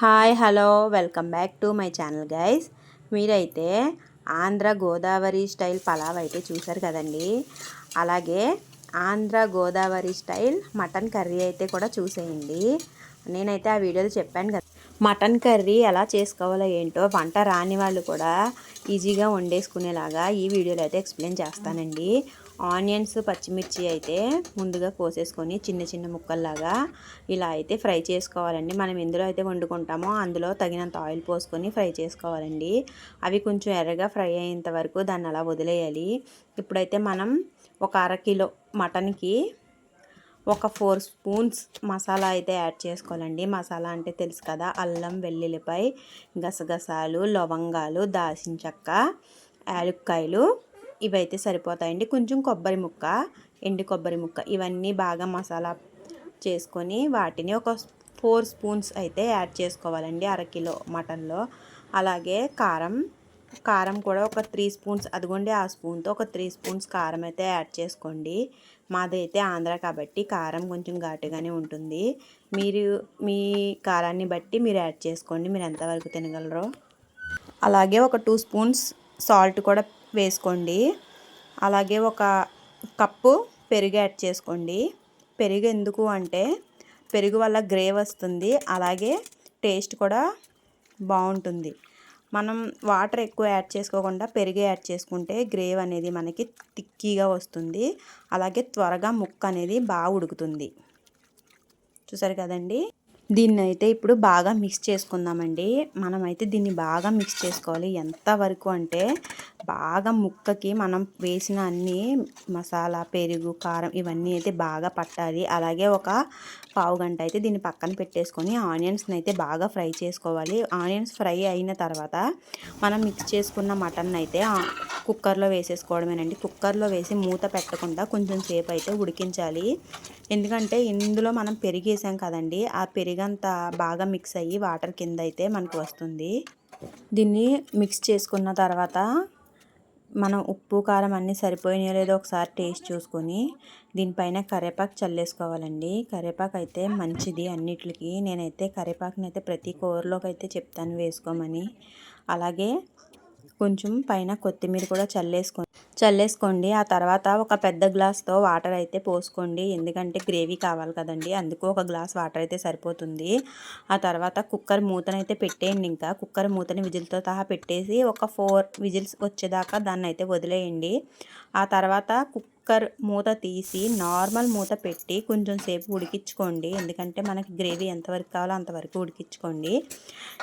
Hi hello welcome back to my channel guys. మీరైతే Andhra Godavari style pulao అయితే చూసారు కదండి? అలాగే Andhra Godavari style mutton curry అయితే కూడా చూసేయండి. నేనైతే ఆ వీడియోలో చెప్పాను కదా మటన్ కర్రీ ఎలా చేసుకోవాలో ఏంటో వంట రాని వాళ్ళు కూడా ఈజీగా వండేసుకునేలాగా ఈ వీడియోలో అయితే ఎక్స్ప్లెయిన్ చేస్తానండి. ఆనియన్స్ పచ్చిమిర్చి అయితే ముందుగా కోసేసుకొని చిన్న చిన్న ముక్కల్లాగా ఇలా అయితే ఫ్రై చేసుకోవాలండి. మనం ఎందులో అయితే వండుకుంటామో అందులో తగినంత ఆయిల్ పోసుకొని ఫ్రై చేసుకోవాలండి. అవి కొంచెం ఎర్రగా ఫ్రై అయ్యేంత వరకు దాన్ని అలా వదిలేయాలి. ఇప్పుడైతే మనం ఒక అరకిలో మటన్కి ఒక ఫోర్ స్పూన్స్ మసాలా అయితే యాడ్ చేసుకోవాలండి. మసాలా అంటే తెలుసు కదా అల్లం వెల్లుల్లిపై గసగసాలు లవంగాలు దాల్చిన చెక్క యాలుక్కాయలు. ఇవైతే సరిపోతాయండి. కొంచెం కొబ్బరి ముక్క ఎండు కొబ్బరి ముక్క ఇవన్నీ బాగా మసాలా చేసుకొని వాటిని ఒక ఫోర్ స్పూన్స్ అయితే యాడ్ చేసుకోవాలండి అరకిలో మటన్లో. అలాగే కారం కారం కూడా ఒక త్రీ స్పూన్స్ అదిగోండి ఆ స్పూన్తో ఒక త్రీ స్పూన్స్ కారం అయితే యాడ్ చేసుకోండి. మాదైతే ఆంధ్ర కాబట్టి కారం కొంచెం ఘాటుగానే ఉంటుంది. మీరు మీ కారాన్ని బట్టి మీరు యాడ్ చేసుకోండి. మీరు ఎంతవరకు తినగలరో. అలాగే ఒక టూ స్పూన్స్ సాల్ట్ కూడా వేసుకోండి. అలాగే ఒక కప్పు పెరుగు యాడ్ చేసుకోండి. పెరుగు ఎందుకు అంటే పెరుగు వల్ల గ్రేవ్ వస్తుంది. అలాగే టేస్ట్ కూడా బాగుంటుంది. మనం వాటర్ ఎక్కువ యాడ్ చేసుకోకుండా పెరుగు యాడ్ చేసుకుంటే గ్రేవ్ అనేది మనకి తిక్కీగా వస్తుంది. అలాగే త్వరగా ముక్క అనేది బాగా ఉడుకుతుంది. చూసారు కదండి? దీన్ని అయితే ఇప్పుడు బాగా మిక్స్ చేసుకుందామండి. మనమైతే దీన్ని బాగా మిక్స్ చేసుకోవాలి. ఎంతవరకు అంటే బాగా ముక్కకి మనం వేసిన అన్ని మసాలా పెరుగు కారం ఇవన్నీ అయితే బాగా పట్టాలి. అలాగే ఒక పావు గంట అయితే దీన్ని పక్కన పెట్టేసుకొని ఆనియన్స్ని అయితే బాగా ఫ్రై చేసుకోవాలి. ఆనియన్స్ ఫ్రై అయిన తర్వాత మనం మిక్స్ చేసుకున్న మటన్ అయితే కుక్కర్లో వేసేసుకోవడమేనండి. కుక్కర్లో వేసి మూత పెట్టకుండా కొంచెం సేపు అయితే ఉడికించాలి. ఎందుకంటే ఇందులో మనం పెరిగేసాం కదండి. ఆ పెరిగంతా బాగా మిక్స్ అయ్యి వాటర్ కింద అయితే మనకు వస్తుంది. దీన్ని మిక్స్ చేసుకున్న తర్వాత మనం ఉప్పు కారం అన్నీ సరిపోయినాయో లేదో ఒకసారి టేస్ట్ చూసుకొని దీనిపైన కరివేపాకు చల్లేసుకోవాలండి. కరివేపాకు అయితే మంచిది అన్నిటికి. నేనైతే కరివేపాకుని అయితే ప్రతి కూరలోకి అయితే చెప్తాను వేసుకోమని. అలాగే కొంచెం పైన కొత్తిమీర కూడా చల్లేసుకోండి చల్లేసుకోండి. ఆ తర్వాత ఒక పెద్ద గ్లాస్తో వాటర్ అయితే పోసుకోండి. ఎందుకంటే గ్రేవీ కావాలి కదండి. అందుకు ఒక గ్లాస్ వాటర్ అయితే సరిపోతుంది. ఆ తర్వాత కుక్కర్ మూతనైతే పెట్టేయండి ఇంకా. కుక్కర్ మూతని విజిల్తో సహా పెట్టేసి ఒక ఫోర్ విజిల్స్ వచ్చేదాకా దాన్ని అయితే వదిలేయండి. ఆ తర్వాత కుక్ కుక్కర్ మూత తీసి నార్మల్ మూత పెట్టి కొంచెం సేపు ఉడికించుకోండి. ఎందుకంటే మనకి గ్రేవీ ఎంతవరకు కావాలో అంతవరకు ఉడికించుకోండి.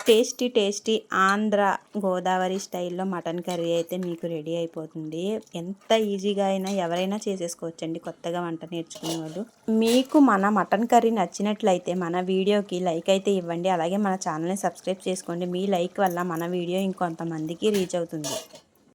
టేస్టీ టేస్టీ ఆంధ్ర గోదావరి స్టైల్లో మటన్ కర్రీ అయితే మీకు రెడీ అయిపోతుంది. ఎంత ఈజీగా అయినా ఎవరైనా చేసేసుకోవచ్చండి కొత్తగా వంట నేర్చుకునే వాళ్ళు. మీకు మన మటన్ కర్రీ నచ్చినట్లయితే మన వీడియోకి లైక్ అయితే ఇవ్వండి. అలాగే మన ఛానల్ని సబ్స్క్రైబ్ చేసుకోండి. మీ లైక్ వల్ల మన వీడియో ఇంకొంతమందికి రీచ్ అవుతుంది.